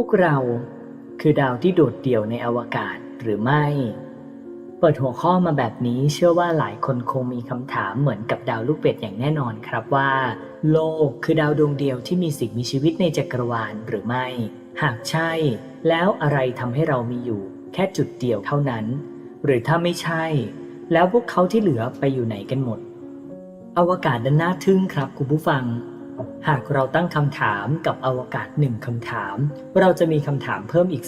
วกเราคือดาวที่โดดเดี่ยวในอวกาศหรือไม่ เปิดหัวข้อมาแบบนี้เชื่อว่าหลายคนคงมีคำถามเหมือนกับดาวลูกเป็ดอย่างแน่นอนครับว่า โลกคือดาวดวงเดียวที่มีสิ่งมีชีวิตในจักรวาลหรือไม่ หากใช่ แล้วอะไรทำให้เรามีอยู่ แค่จุดเดียวเท่านั้น หรือถ้าไม่ใช่ แล้วพวกเขาที่เหลือไปอยู่ไหนกันหมด อวกาศนั้นน่าทึ่งครับคุณผู้ฟัง หากเราตั้งคำถามกับอวกาศหนึ่งคำถาม เราจะมีคำถามเพิ่มอีก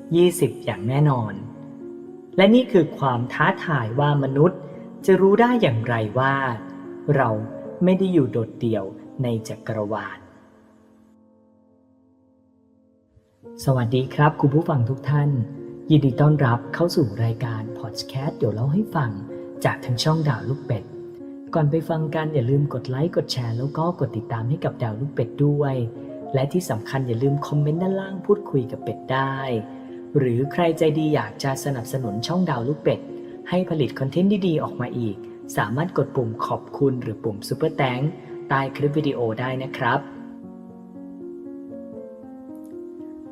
10 20 อย่างแน่นอน และนี่คือความท้าทายว่ามนุษย์ จะรู้ได้อย่างไรว่า เราไม่ได้อยู่โดดเดี่ยวในจักรวาล สวัสดีครับคุณผู้ฟังทุกท่าน ยินดีต้อนรับเข้าสู่รายการพอดแคสต์เดี๋ยวเล่าให้ฟังจากทางช่องดาวลูกเป็ด ก่อนไปฟังกันอย่าลืมกดไลค์กดแชร์แล้วก็กดติดตามให้กับดาวลูกเป็ดด้วย และที่สำคัญอย่าลืมคอมเมนต์ด้านล่างพูดคุยกับเป็ดได้ หรือใครใจดีอยากจะสนับสนุนช่องดาวลูกเป็ด ให้ผลิตคอนเทนต์ดีๆออกมาอีก สามารถกดปุ่มขอบคุณหรือปุ่มซุปเปอร์แตงใต้คลิปวิดีโอได้นะครับ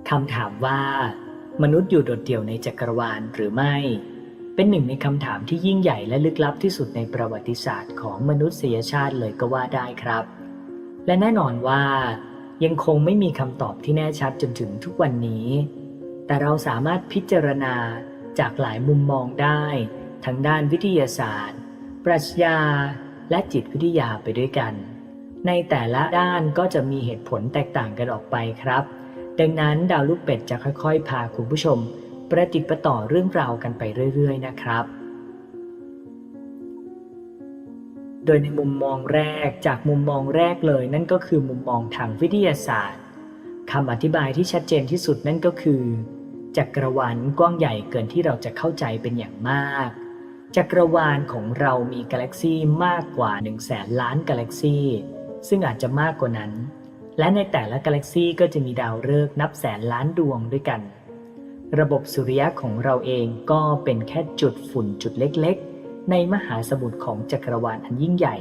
คำถามว่า มนุษย์อยู่โดดเดี่ยวในจักรวาลหรือไม่ เป็นหนึ่งในคำถามที่ยิ่งใหญ่และลึกลับที่สุดในประวัติศาสตร์ของมนุษยชาติเลยก็ว่าได้ครับ และแน่นอนว่า ยังคงไม่มีคำตอบที่แน่ชัดจนถึงทุกวันนี้ แต่เราสามารถพิจารณาจากหลายมุมมองได้ ทั้งด้านวิทยาศาสตร์ ปรัชญา และจิตวิทยาไปด้วยกัน ในแต่ละด้านก็จะมีเหตุผลแตกต่างกันออกไปครับ ดังนั้นดาวลูกเป็ดจะค่อยๆ พาคุณผู้ชม ประติดประต่อเรื่องราวกันไปเรื่อย ๆ นะครับ โดยในมุมมองแรกจากมุมมองแรกเลย นั่นก็คือมุมมองทางวิทยาศาสตร์คำอธิบายที่ชัดเจนที่สุดนั่นก็คือ จักรวาลกว้างใหญ่เกินที่เราจะเข้าใจเป็นอย่างมาก จักรวาลของเรามีกาแล็กซีมากกว่า 1 0 0 0 0แสนล้านกาแล็กซีซึ่งอาจจะมากกว่านั้น และในแต่ละกาแล็กซีก็จะมีดาวฤกษ์นับแสนล้านดวงด้วยกัน ระบบสุริยะของเราเองก็เป็นแค่จุดฝุ่นจุดเล็กๆ ในมหาสมุทรของจักรวาลอันยิ่งใหญ่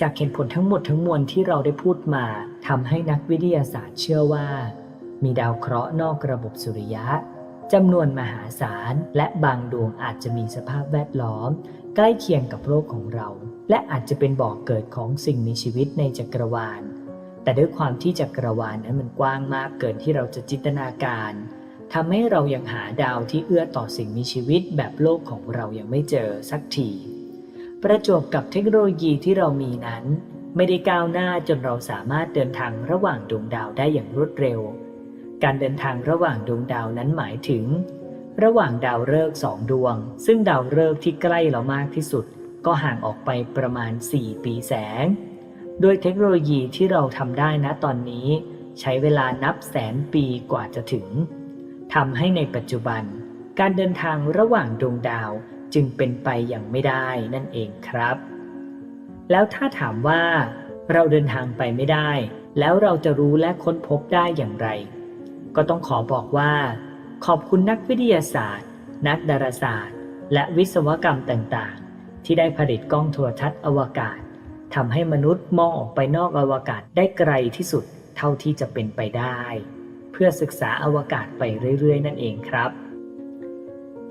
จากเหตุผลทั้งหมดทั้งมวลที่เราได้พูดมาทำให้นักวิทยาศาสตร์เชื่อว่า มีดาวเคราะห์นอกระบบสุริยะจำนวนมหาศาลและบางดวงอาจจะมีสภาพแวดล้อม ใกล้เคียงกับโลกของเรา และอาจจะเป็นบ่อกเกิดของสิ่งมีชีวิตในจักรวาล แต่ด้วยความที่จักรวาลนั้นมันกว้างมากเกินที่เราจะจินตนาการ ทำให้เรายังหาดาวที่เอื้อต่อสิ่งมีชีวิตแบบโลกของเรายังไม่เจอสักที ประจวบกับเทคโนโลยีที่เรามีนั้น ไม่ได้ก้าวหน้าจนเราสามารถเดินทางระหว่างดวงดาวได้อย่างรวดเร็ว การเดินทางระหว่างดวงดาวนั้นหมายถึง ระหว่างดาวฤกษ์สองดวง ซึ่งดาวฤกษ์ที่ใกล้เรามากที่สุด ก็ห่างออกไปประมาณ 4 ปีแสง โดยเทคโนโลยีที่เราทำได้นะตอนนี้ ใช้เวลานับแสนปีกว่าจะถึง ทำให้ในปัจจุบัน การเดินทางระหว่างดวงดาวจึงเป็นไปอย่างไม่ได้นั่นเองครับ แล้วถ้าถามว่า เราเดินทางไปไม่ได้ แล้วเราจะรู้และค้นพบได้อย่างไร ก็ต้องขอบอกว่า ขอบคุณนักวิทยาศาสตร์ นักดาราศาสตร์ และวิศวกรรมต่างๆ ที่ได้ผลิตกล้องโทรทัศน์อวกาศทำให้มนุษย์มองออกไปนอกอวกาศได้ไกลที่สุดเท่าที่จะเป็นไปได้ พื่อศึกษาอวกาศไปเรื่อย ๆ นั่นเองครับ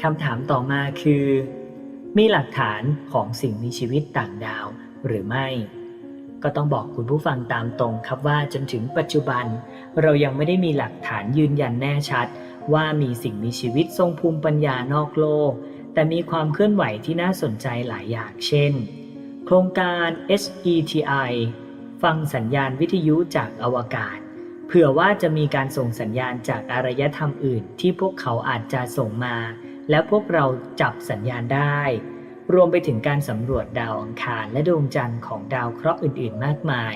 คำถามต่อมาคือ มีหลักฐานของสิ่งมีชีวิตต่างดาวหรือไม่ ก็ต้องบอกคุณผู้ฟังตามตรงครับว่าจนถึงปัจจุบัน เรายังไม่ได้มีหลักฐานยืนยันแน่ชัด ว่ามีสิ่งมีชีวิตทรงภูมิปัญญานอกโลก แต่มีความเคลื่อนไหวที่น่าสนใจหลายอย่างเช่น โครงการ SETI ฟังสัญญาณวิทยุจากอวกาศ เผื่อว่าจะมีการส่งสัญญาณจากอารยธรรมอื่น ที่พวกเขาอาจจะส่งมา แล้วพวกเราจับสัญญาณได้ รวมไปถึงการสำรวจดาวอังคารและดวงจันทร์ของดาวเคราะห์อื่น ๆ มากมาย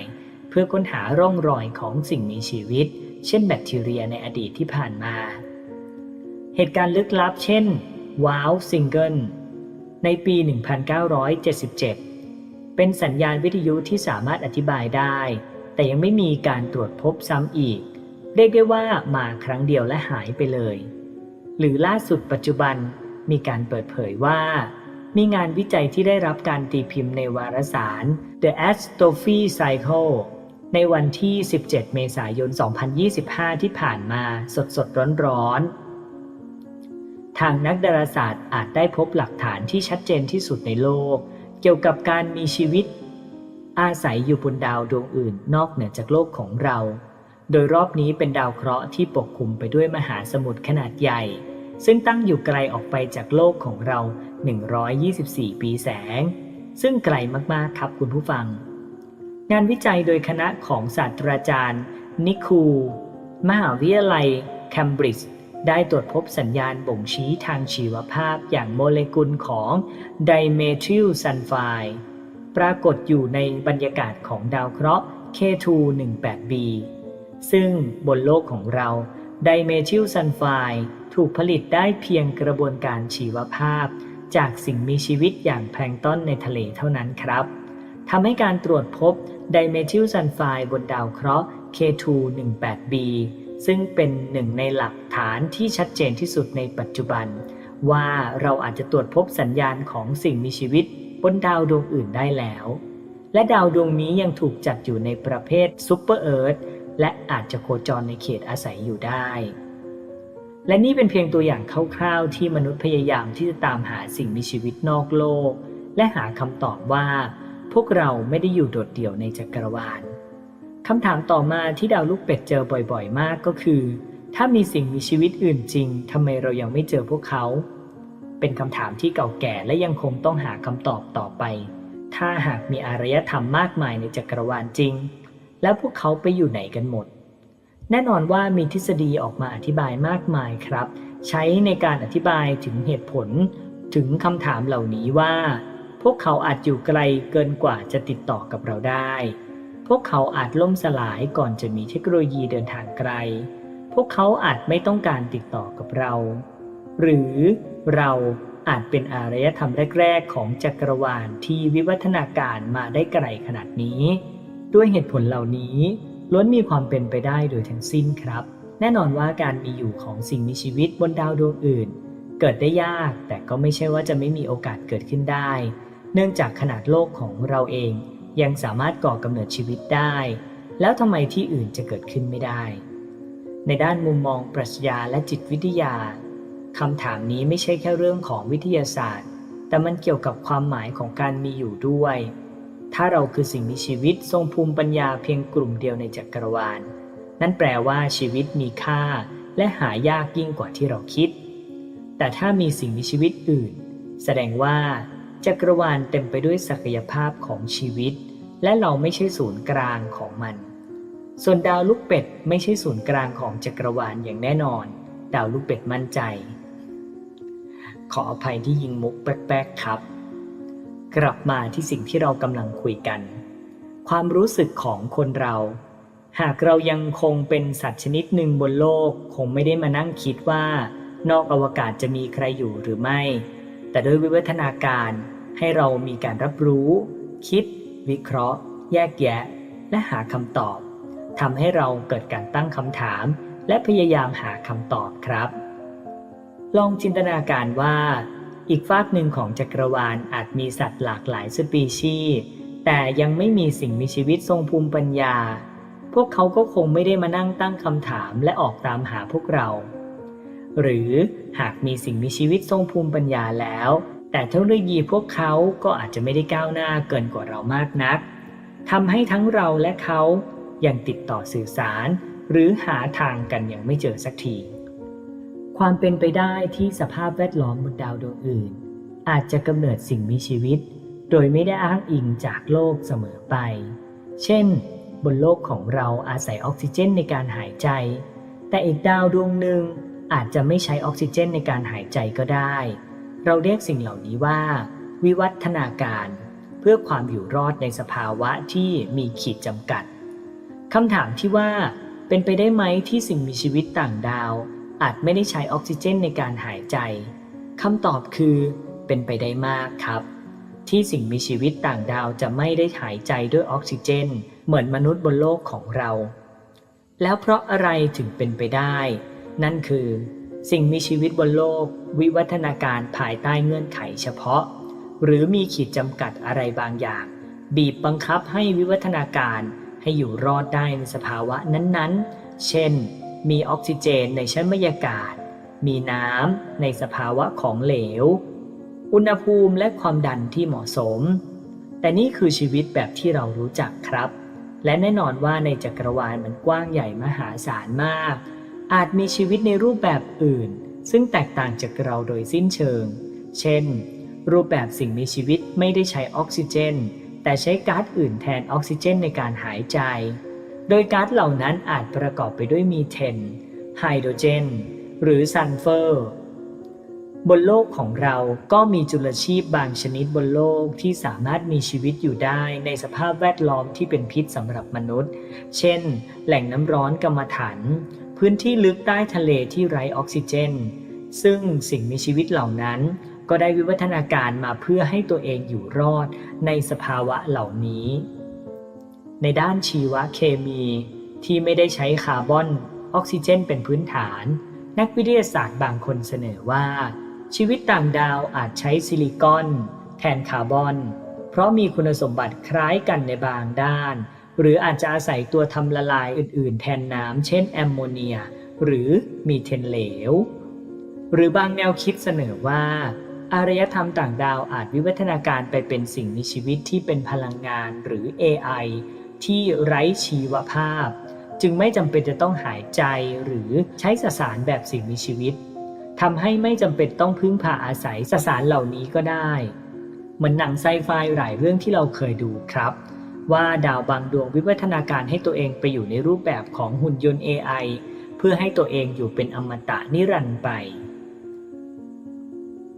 เพื่อค้นหาร่องรอยของสิ่งมีชีวิต เช่นแบคทีเรียในอดีตที่ผ่านมา เหตุการณ์ลึกลับ เช่นว้าวซิงเกิลในปี 1977 เป็นสัญญาณวิทยุที่สามารถอธิบายได้ แต่ยังไม่มีการตรวจพบซ้ำอีก เรียกได้ว่ามาครั้งเดียวและหายไปเลย หรือล่าสุดปัจจุบันมีการเปิดเผยว่า มีงานวิจัยที่ได้รับการตีพิมพ์ในวารสาร The Astrophy Cycle ในวันที่ 17 เมษายน 2025 ที่ผ่านมาสดสดร้อนร้อนๆทางนักดาราศาสตร์อาจได้พบหลักฐานที่ชัดเจนที่สุดในโลก เกี่ยวกับการมีชีวิต อาศัยอยู่บนดาวดวงอื่นนอกเหนือจากโลกของเรา โดยรอบนี้เป็นดาวเคราะห์ที่ปกคลุมไปด้วยมหาสมุทรขนาดใหญ่ ซึ่งตั้งอยู่ไกลออกไปจากโลกของเรา 124 ปีแสง ซึ่งไกลมากๆครับคุณผู้ฟัง งานวิจัยโดยคณะของศาสตราจารย์ นิคู มหาวิทยาลัยแคมบริดจ์ได้ตรวจพบสัญญาณบ่งชี้ทางชีวภาพอย่างโมเลกุลของไดเมทิลซัลไฟด์ ปรากฏอยู่ในบรรยากาศของดาวเคราะห์ K218b ซึ่งบนโลกของเราไดเมทิลซัลไฟด์ถูกผลิตได้เพียงกระบวนการชีวภาพ จากสิ่งมีชีวิตอย่างแพลงต้นในทะเลเท่านั้นครับทำให้การตรวจพบไดเมทิลซัลไฟด์บนดาวเคราะห์ K218b ซึ่งเป็นหนึ่งในหลักฐานที่ชัดเจนที่สุดในปัจจุบัน ว่าเราอาจจะตรวจพบสัญญาณของสิ่งมีชีวิต บนดาวดวงอื่นได้แล้ว และดาวดวงนี้ยังถูกจัดอยู่ในประเภทซูเปอร์เอิร์ธและอาจจะโคจรในเขตอาศัยอยู่ได้ และนี่เป็นเพียงตัวอย่างคร่าวๆ ที่มนุษย์พยายามที่จะตามหาสิ่งมีชีวิตนอกโลก และหาคำตอบว่า พวกเราไม่ได้อยู่โดดเดี่ยวในจักรวาลคำถามต่อมาที่ดาวลูกเป็ดเจอบ่อยๆ มากก็คือ ถ้ามีสิ่งมีชีวิตอื่นจริงทำไมเรายังไม่เจอพวกเขา เป็นคำถามที่เก่าแก่และยังคงต้องหาคำตอบต่อไป ถ้าหากมีอารยธรรมมากมายในจักรวาลจริง แล้วพวกเขาไปอยู่ไหนกันหมด แน่นอนว่ามีทฤษฎีออกมาอธิบายมากมายครับ ใช้ในการอธิบายถึงเหตุผล ถึงคำถามเหล่านี้ว่า พวกเขาอาจอยู่ไกลเกินกว่าจะติดต่อกับเราได้ พวกเขาอาจล่มสลายก่อนจะมีเทคโนโลยีเดินทางไกล พวกเขาอาจไม่ต้องการติดต่อกับเรา หรือเราอาจเป็นอารยธรรมแรก ๆ ของจักรวาลที่วิวัฒนาการมาได้ไกลขนาดนี้ ด้วยเหตุผลเหล่านี้ล้วนมีความเป็นไปได้โดยทั้งสิ้นครับ แน่นอนว่าการมีอยู่ของสิ่งมีชีวิตบนดาวดวงอื่น เกิดได้ยากแต่ก็ไม่ใช่ว่าจะไม่มีโอกาสเกิดขึ้นได้ เนื่องจากขนาดโลกของเราเอง ยังสามารถก่อกำเนิดชีวิตได้ แล้วทำไมที่อื่นจะเกิดขึ้นไม่ได้ ในด้านมุมมองปรัชญาและจิตวิทยา คำถามนี้ไม่ใช่แค่เรื่องของวิทยาศาสตร์ แต่มันเกี่ยวกับความหมายของการมีอยู่ด้วย ถ้าเราคือสิ่งมีชีวิตทรงภูมิปัญญาเพียงกลุ่มเดียวในจักรวาล นั่นแปลว่าชีวิตมีค่า และหายากยิ่งกว่าที่เราคิด แต่ถ้ามีสิ่งมีชีวิตอื่น แสดงว่าจักรวาลเต็มไปด้วยศักยภาพของชีวิต และเราไม่ใช่ศูนย์กลางของมัน ส่วนดาวลูกเป็ดไม่ใช่ศูนย์กลางของจักรวาลอย่างแน่นอน ดาวลูกเป็ดมั่นใจ ขออภัยที่ยิงมุกแป๊กๆครับ กลับมาที่สิ่งที่เรากำลังคุยกัน ความรู้สึกของคนเรา หากเรายังคงเป็นสัตว์ชนิดหนึ่งบนโลก คงไม่ได้มานั่งคิดว่า นอกอวกาศจะมีใครอยู่หรือไม่ แต่ด้วยวิวัฒนาการให้เรามีการรับรู้ คิด วิเคราะห์ แยกแยะ และหาคำตอบทำให้เราเกิดการตั้งคำถาม และพยายามหาคำตอบครับ ลองจินตนาการว่า อีกฝากหนึ่งของจักรวาลอาจมีสัตว์หลากหลายสปีชีส์แต่ยังไม่มีสิ่งมีชีวิตทรงภูมิปัญญา พวกเขาก็คงไม่ได้มานั่งตั้งคำถามและออกตามหาพวกเรา หรือหากมีสิ่งมีชีวิตทรงภูมิปัญญาแล้ว แต่เทคโนโลยีพวกเขาก็อาจจะไม่ได้ก้าวหน้าเกินกว่าเรามากนักทำให้ทั้งเราและเขายังติดต่อสื่อสาร หรือหาทางกันยังไม่เจอสักที ความเป็นไปได้ที่สภาพแวดล้อมบนดาวดวงอื่น อาจจะกำเนิดสิ่งมีชีวิต โดยไม่ได้อ้างอิงจากโลกเสมอไป เช่น บนโลกของเราอาศัยออกซิเจนในการหายใจ แต่อีกดาวดวงหนึ่งอาจจะไม่ใช้ออกซิเจนในการหายใจก็ได้ เราเรียกสิ่งเหล่านี้ว่า วิวัฒนาการ เพื่อความอยู่รอดในสภาวะที่มีขีดจำกัดคำถามที่ว่าเป็นไปได้ไหมที่สิ่งมีชีวิตต่างดาว อาจไม่ได้ใช้ออกซิเจนในการหายใจคำตอบคือเป็นไปได้มากครับ ที่สิ่งมีชีวิตต่างดาวจะไม่ได้หายใจด้วยออกซิเจน เหมือนมนุษย์บนโลกของเรา แล้วเพราะอะไรถึงเป็นไปได้ นั่นคือ สิ่งมีชีวิตบนโลก วิวัฒนาการภายใต้เงื่อนไขเฉพาะ หรือมีขีดจำกัดอะไรบางอย่าง บีบบังคับให้วิวัฒนาการให้อยู่รอดได้ในสภาวะนั้นๆ เช่น มีออกซิเจนในชั้นบรรยากาศ มีน้ำในสภาวะของเหลว อุณหภูมิและความดันที่เหมาะสม แต่นี่คือชีวิตแบบที่เรารู้จักครับ และแน่นอนว่าในจักรวาลมันกว้างใหญ่มหาศาลมาก อาจมีชีวิตในรูปแบบอื่น ซึ่งแตกต่างจากเราโดยสิ้นเชิง เช่น รูปแบบสิ่งมีชีวิตไม่ได้ใช้ออกซิเจน แต่ใช้ก๊าซอื่นแทนออกซิเจนในการหายใจ โดยก๊าซเหล่านั้นอาจประกอบไปด้วยมีเทน ไฮโดรเจน หรือซัลเฟอร์ บนโลกของเราก็มีจุลชีพบางชนิดบนโลกที่สามารถมีชีวิตอยู่ได้ในสภาพแวดล้อมที่เป็นพิษสำหรับมนุษย์ เช่น แหล่งน้ำร้อนกรรมฐาน พื้นที่ลึกใต้ทะเลที่ไร้ออกซิเจน ซึ่งสิ่งมีชีวิตเหล่านั้นก็ได้วิวัฒนาการมาเพื่อให้ตัวเองอยู่รอดในสภาวะเหล่านี้ ในด้านชีวเคมีที่ไม่ได้ใช้คาร์บอนออกซิเจนเป็นพื้นฐาน นักวิทยาศาสตร์บางคนเสนอว่า ชีวิตต่างดาวอาจใช้ซิลิคอน แทนคาร์บอน เพราะมีคุณสมบัติคล้ายกันในบางด้าน หรืออาจจะอาศัยตัวทำละลายอื่น ๆ แทนน้ำเช่นแอมโมเนีย หรือมีเทนเหลว หรือบางแนวคิดเสนอว่า อารยธรรมต่างดาวอาจวิวัฒนาการไปเป็นสิ่งมีชีวิตที่เป็นพลังงานหรือ AI ที่ไร้ชีวภาพ จึงไม่จำเป็นจะต้องหายใจหรือใช้สสารแบบสิ่งมีชีวิตทำให้ไม่จำเป็นต้องพึ่งพาอาศัยสสารเหล่านี้ก็ได้ เหมือนหนังไซไฟหลายเรื่องที่เราเคยดูครับ ว่าดาวบางดวงวิวัฒนาการให้ตัวเองไปอยู่ในรูปแบบของหุ่นยนต์ AI เพื่อให้ตัวเองอยู่เป็นอมตะนิรันดร์ไป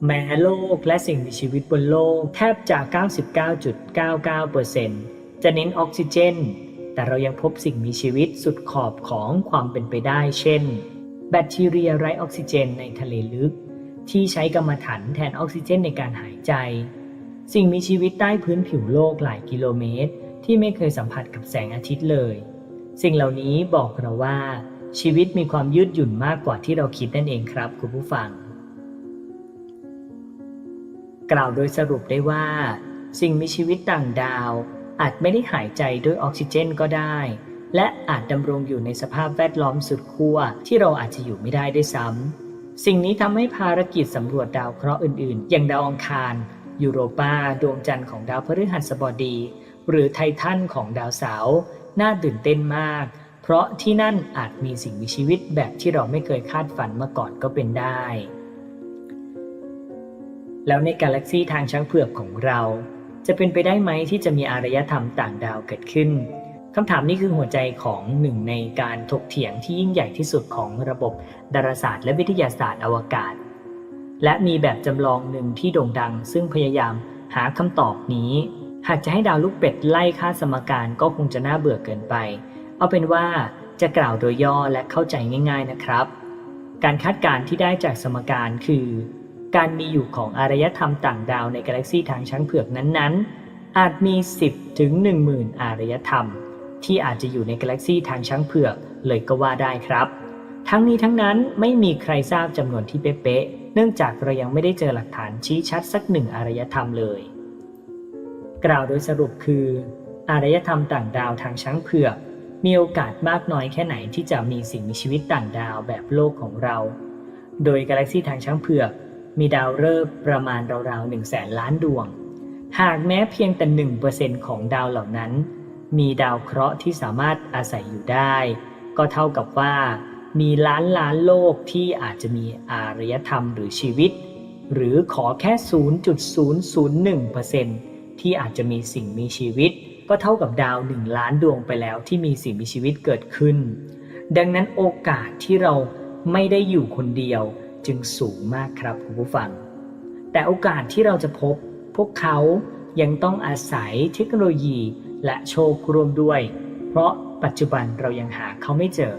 แม้โลกและสิ่งมีชีวิตบนโลกแทบจะ 99.99% จะเน้นออกซิเจน แต่เรายังพบสิ่งมีชีวิตสุดขอบของความเป็นไปได้ เช่น แบคทีเรียไร้ออกซิเจนในทะเลลึก ที่ใช้กรรมฐานแทนออกซิเจนในการหายใจ สิ่งมีชีวิตใต้พื้นผิวโลกหลายกิโลเมตร ที่ไม่เคยสัมผัสกับแสงอาทิตย์เลย สิ่งเหล่านี้บอกเราว่าชีวิตมีความยืดหยุ่นมากกว่าที่เราคิดนั่นเองครับคุณผู้ฟัง กล่าวโดยสรุปได้ว่า สิ่งมีชีวิตต่างดาว อาจไม่ได้หายใจด้วยออกซิเจนก็ได้ และอาจดำรงอยู่ในสภาพแวดล้อมสุดขั้วที่เราอาจจะอยู่ไม่ได้ด้วยซ้ำสิ่งนี้ทำให้ภารกิจสำรวจดาวเคราะห์อื่นๆ อย่างดาวอังคาร ยูโรปาดวงจันทร์ของดาวพฤหัสบดี หรือไททันของดาวเสาร์น่าตื่นเต้นมาก เพราะที่นั่นอาจมีสิ่งมีชีวิตแบบที่เราไม่เคยคาดฝันมาก่อนก็เป็นได้แล้วในกาแล็กซีทางช้างเผือกของเรา จะเป็นไปได้ไหมที่จะมีอารยธรรมต่างดาวเกิดขึ้นคำถามนี้คือหัวใจของหนึ่งในการถกเถียงที่ยิ่งใหญ่ที่สุดของระบบดาราศาสตร์และวิทยาศาสตร์อวกาศ และมีแบบจำลองหนึ่งที่โด่งดัง ซึ่งพยายามหาคำตอบนี้ หากจะให้ดาวลูกเป็ดไล่ค่าสมการก็คงจะน่าเบื่อเกินไป เอาเป็นว่าจะกล่าวโดยย่อและเข้าใจง่าย ๆนะครับ การคาดการณ์ที่ได้จากสมการคือ การมีอยู่ของอารยธรรมต่างดาวในกาแล็กซีทางช้างเผือกนั้นๆ อาจมี 10 ถึง 10,000 อารยธรรม ที่อาจจะอยู่ในกาแล็กซีทางช้างเผือกเลยก็ว่าได้ครับ ทั้งนี้ทั้งนั้นไม่มีใครทราบจำนวนที่เป๊ะๆ เนื่องจากเรายังไม่ได้เจอหลักฐานชี้ชัดสักหนึ่งอารยธรรมเลย กล่าวโดยสรุปคือ อารยธรรมต่างดาวทางช้างเผือกมีโอกาสมากน้อยแค่ไหนที่จะมีสิ่งมีชีวิตต่างดาวแบบโลกของเรา โดยกาแล็กซีทางช้างเผือก มีดาวฤกษ์ประมาณราวๆ1แสนล้านดวง หากแม้เพียงแต่1%ของดาวเหล่านั้น มีดาวเคราะห์ที่สามารถอาศัยอยู่ได้ ก็เท่ากับว่า มีล้านล้านโลกที่อาจจะมีอารยธรรมหรือชีวิต หรือขอแค่ 0.001%ที่อาจจะมีสิ่งมีชีวิต ก็เท่ากับดาว1ล้านดวงไปแล้วที่มีสิ่งมีชีวิตเกิดขึ้น ดังนั้นโอกาสที่เราไม่ได้อยู่คนเดียว จึงสูงมากครับคุณผู้ฟัง แต่โอกาสที่เราจะพบ พวกเขายังต้องอาศัยเทคโนโลยีและโชคร่วมด้วย เพราะปัจจุบันเรายังหาเขาไม่เจอ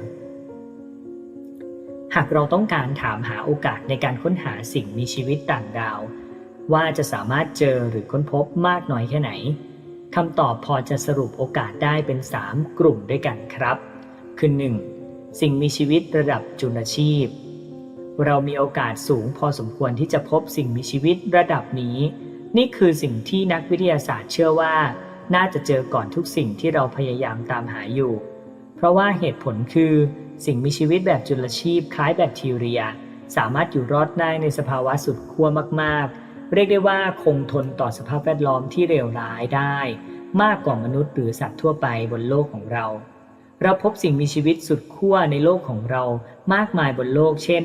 หากเราต้องการถามหาโอกาสในการค้นหาสิ่งมีชีวิตต่างดาว ว่าจะสามารถเจอหรือค้นพบมากน้อยแค่ไหนคำตอบพอจะสรุปโอกาสได้เป็น 3 กลุ่มด้วยกันครับ คือ 1. สิ่งมีชีวิตระดับจุลชีพ เรามีโอกาสสูงพอสมควรที่จะพบสิ่งมีชีวิตระดับนี้ นี่คือสิ่งที่นักวิทยาศาสตร์เชื่อว่า น่าจะเจอก่อนทุกสิ่งที่เราพยายามตามหาอยู่ เพราะว่าเหตุผลคือ สิ่งมีชีวิตแบบจุลชีพคล้ายแบคทีเรีย สามารถอยู่รอดได้ในสภาวะสุดขั้วมากๆ เรียกได้ว่าคงทนต่อสภาพแวดล้อมที่เลวร้ายได้ มากกว่ามนุษย์หรือสัตว์ทั่วไปบนโลกของเราเราพบสิ่งมีชีวิตสุดขั้วในโลกของเรามากมายบนโลก เช่น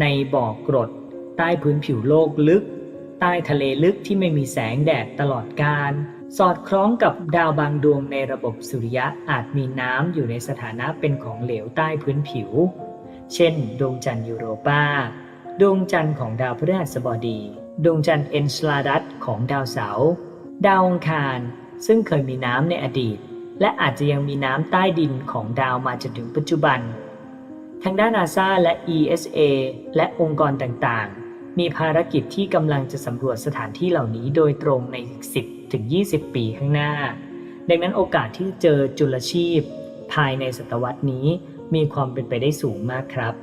ในบ่อกรด ใต้พื้นผิวโลกลึก ใต้ทะเลลึกที่ไม่มีแสงแดดตลอดกาลสอดคล้องกับดาวบางดวงในระบบสุริยะอาจมีน้ำอยู่ในสถานะเป็นของเหลวใต้พื้นผิว เช่น ดวงจันทร์ยูโรปาดวงจันทร์ของดาวพฤหัสบดี ดวงจันทร์เอนสลาดัสของดาวเสาร์ดาวองคาร ซึ่งเคยมีน้ำในอดีต และอาจจะยังมีน้ำใต้ดินของดาวมาจนถึงปัจจุบัน ทางด้านนาซาและ ESA และองค์กรต่างๆ มีภารกิจที่กำลังจะสำรวจสถานที่เหล่านี้โดยตรงใน 10ถึง20 ปีข้างหน้า ดังนั้นโอกาสที่เจอจุลชีพ ภายในศตวรรษนี้มีความเป็นไปได้สูงมากครับ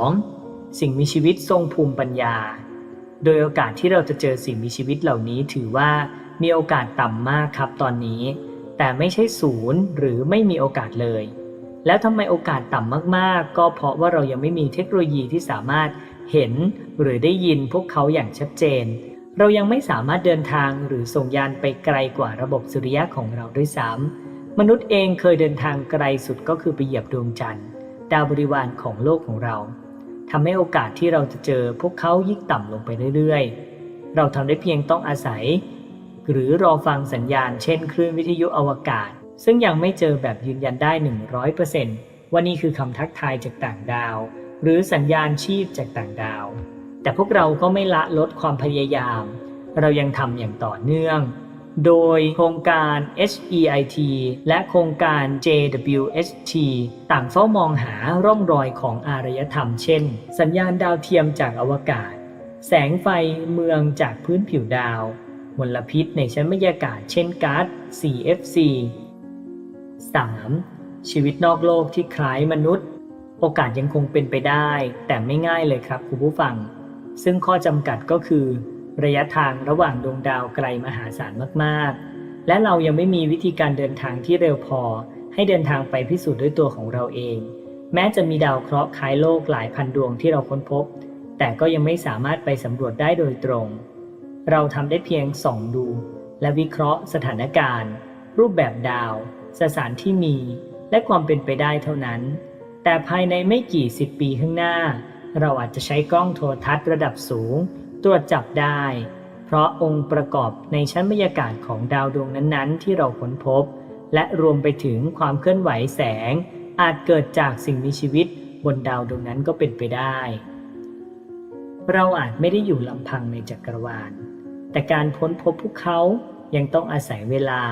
2. สิ่งมีชีวิตทรงภูมิปัญญา โดยโอกาสที่เราจะเจอสิ่งมีชีวิตเหล่านี้ถือว่ามีโอกาสต่ำมากครับตอนนี้ แต่ไม่ใช่ศูนย์หรือไม่มีโอกาสเลย แล้วทำไมโอกาสต่ำมากๆ ก็เพราะว่าเรายังไม่มีเทคโนโลยีที่สามารถเห็นหรือได้ยินพวกเขาอย่างชัดเจน เรายังไม่สามารถเดินทางหรือส่งยานไปไกลกว่าระบบสุริยะของเราด้วยซ้ำมนุษย์เองเคยเดินทางไกลสุดก็คือไปเหยียบดวงจันทร์ดาวบริวารของโลกของเราทำให้โอกาสที่เราจะเจอพวกเขายิ่งต่ำลงไปเรื่อยๆ เราทำได้เพียงต้องอาศัย หรือรอฟังสัญญาณเช่นคลื่นวิทยุอวกาศ ซึ่งยังไม่เจอแบบยืนยันได้ 100%ว่านี่คือคำทักทายจากต่างดาว หรือสัญญาณชีพจากต่างดาว แต่พวกเราก็ไม่ละลดความพยายาม เรายังทำอย่างต่อเนื่อง โดยโครงการ HEIT และโครงการ JWST ต่างเฝ้ามองหาร่องรอยของอารยธรรม เช่น สัญญาณดาวเทียมจากอวกาศ แสงไฟเมืองจากพื้นผิวดาว มลพิษในชั้นบรรยากาศเช่นก๊าซ CFC 3. ชีวิตนอกโลกที่คล้ายมนุษย์ โอกาสยังคงเป็นไปได้ แต่ไม่ง่ายเลยครับคุณผู้ฟัง ซึ่งข้อจำกัดก็คือ ระยะทางระหว่างดวงดาวไกลมหาศาลมากๆ และเรายังไม่มีวิธีการเดินทางที่เร็วพอ ให้เดินทางไปพิสูจน์ด้วยตัวของเราเอง แม้จะมีดาวเคราะห์คล้ายโลกหลายพันดวงที่เราค้นพบ แต่ก็ยังไม่สามารถไปสำรวจได้โดยตรง เราทำได้เพียงส่องดู และวิเคราะห์สถานการณ์ รูปแบบดาว สสารที่มีและความเป็นไปได้เท่านั้น แต่ภายในไม่กี่สิบปีข้างหน้า เราอาจจะใช้กล้องโทรทัศน์ระดับสูง ตรวจจับได้ เพราะองค์ประกอบในชั้นบรรยากาศของดาวดวงนั้นๆ ที่เราค้นพบ และรวมไปถึงความเคลื่อนไหวแสง อาจเกิดจากสิ่งมีชีวิตบนดาวดวงนั้นก็เป็นไปได้ เราอาจไม่ได้อยู่ลำพังในจักรวาล แต่การพ้นพบพวกเขายังต้องอาศัยเวลา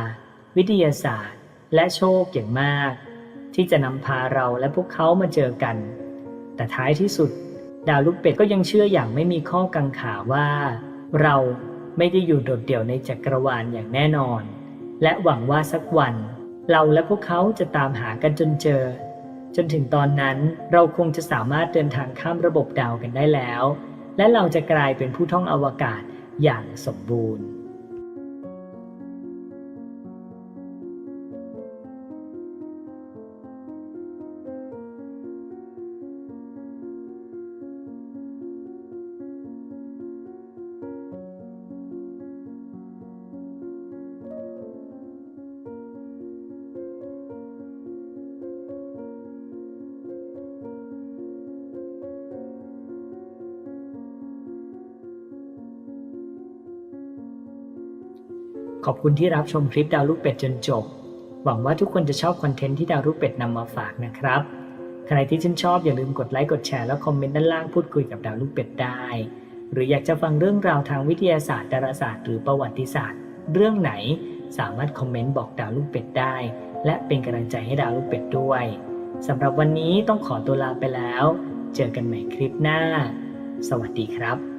วิทยาศาสตร์ และโชคอย่างมาก ที่จะนำพาเราและพวกเขามาเจอกัน แต่ท้ายที่สุด ดาวลูกเป็ดก็ยังเชื่ออย่างไม่มีข้อกังขาว่า เราไม่ได้อยู่โดดเดี่ยวในจักรวาลอย่างแน่นอน และหวังว่าสักวัน เราและพวกเขาจะตามหากันจนเจอ จนถึงตอนนั้นเราคงจะสามารถเดินทางข้ามระบบดาวกันได้แล้ว และเราจะกลายเป็นผู้ท่องอวกาศอย่างสมบูรณ์ ขอบคุณที่รับชมคลิปดาวลูกเป็ดจนจบ หวังว่าทุกคนจะชอบคอนเทนต์ที่ดาวลูกเป็ดนำมาฝากนะครับ ใครที่ชื่นชอบอย่าลืมกดไลค์กดแชร์แล้วคอมเมนต์ด้านล่างพูดคุยกับดาวลูกเป็ดได้ หรืออยากจะฟังเรื่องราวทางวิทยาศาสตร์ดาราศาสตร์หรือประวัติศาสตร์ เรื่องไหนสามารถคอมเมนต์บอกดาวลูกเป็ดได้ และเป็นกำลังใจให้ดาวลูกเป็ดด้วยสำหรับวันนี้ต้องขอตัวลาไปแล้ว เจอกันใหม่คลิปหน้า สวัสดีครับ